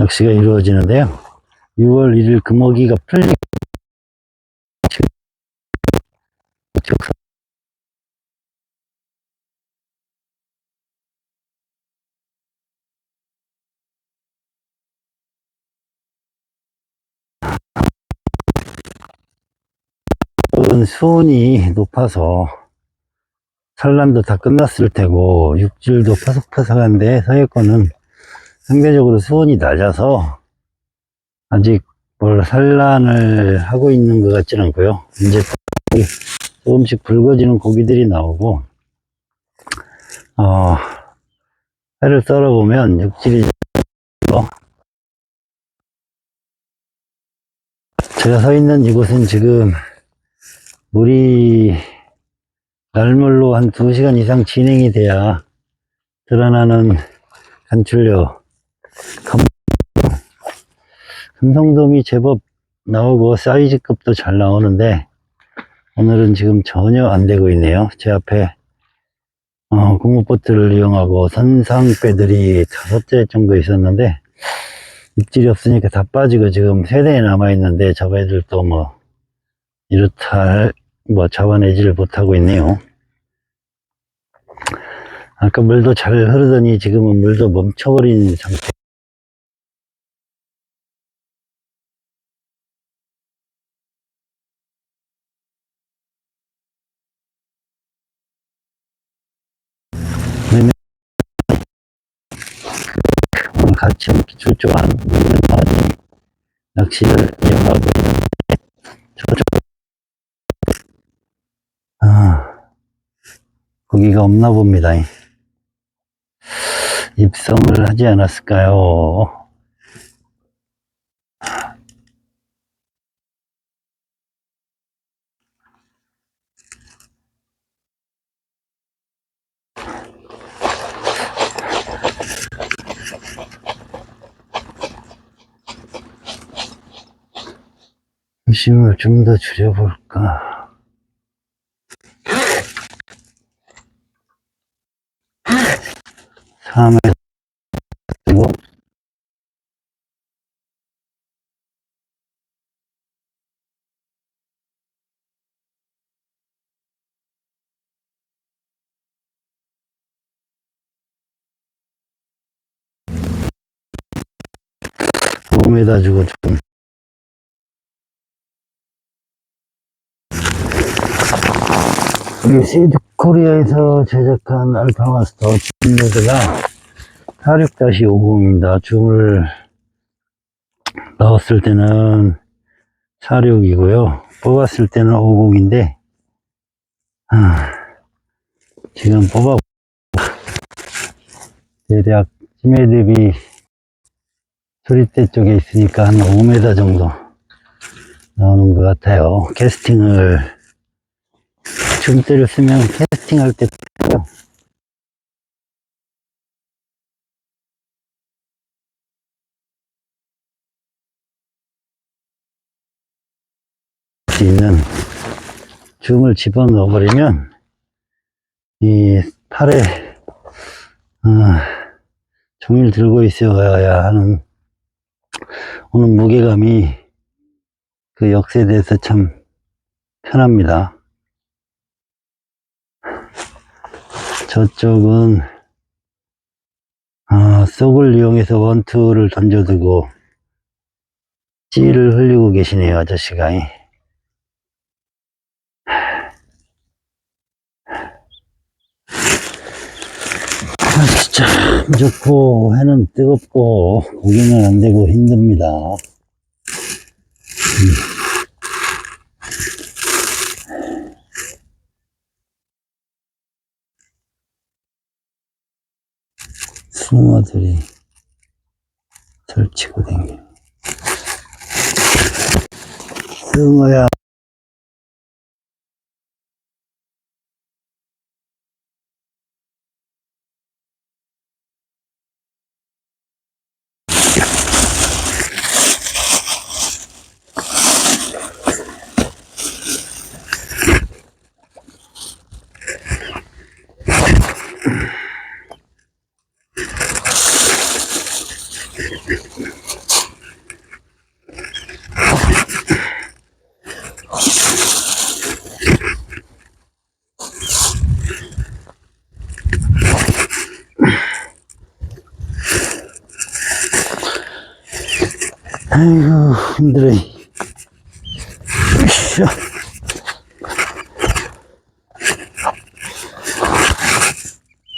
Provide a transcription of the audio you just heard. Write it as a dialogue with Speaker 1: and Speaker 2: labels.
Speaker 1: 낚시가 이루어지는데요. 6월 1일 금어기가 풀리 수온이 높아서 산란도 다 끝났을 테고 육질도 파석파석한데 서해권은 상대적으로 수온이 낮아서 아직 뭘 산란을 하고 있는 것 같지는 않고요. 이제 조금씩 붉어지는 고기들이 나오고 어, 회를 썰어보면 육질이 어, 제가 서 있는 이곳은 지금 물이 날물로 한 2시간 이상 진행이 돼야 드러나는 간출력 감- 금성돔이 제법 나오고 사이즈급도 잘 나오는데 오늘은 지금 전혀 안 되고 있네요 제 앞에 어, 고무보트를 이용하고 선상배들이 다섯 대 정도 있었는데 입질이 없으니까 다 빠지고 지금 세 대에 남아 있는데 저 애들도 뭐 이렇다 할- 뭐 잡아내지를 못하고 있네요. 아까 물도 잘 흐르더니 지금은 물도 멈춰버린 상태. 네네. 기출 좋아하는 분들은 많이 낚시를 이용하고 있는데 저쪽 아, 고기가 없나 봅니다. 입성을 하지 않았을까요? 힘을 좀 더 줄여볼까? 삼에 그리고 몸에다 주고 좀 우리 시드 코리아에서 제작한 알파마스터 진로드가 46-50입니다. 줌을 넣었을 때는 46이고요. 뽑았을 때는 50인데, 지금 뽑아, 대략 심해 대비 소리대 쪽에 있으니까 한 5m 정도 나오는 것 같아요. 캐스팅을 줌대를 쓰면 캐스팅할 때수 있는 줌을 집어넣어 버리면 이 팔에 어, 종이를 들고 있어야 하는 오는 무게감이 그 역세대에서 참 편합니다. 저쪽은 아, 쏙을 이용해서 원투를 던져두고 찌를 흘리고 계시네요 아저씨가. 아, 진짜 참 좋고 해는 뜨겁고 고기는 안 되고 힘듭니다 숭어들이 설치고 댕겨 숭어야 아이고, 힘들어.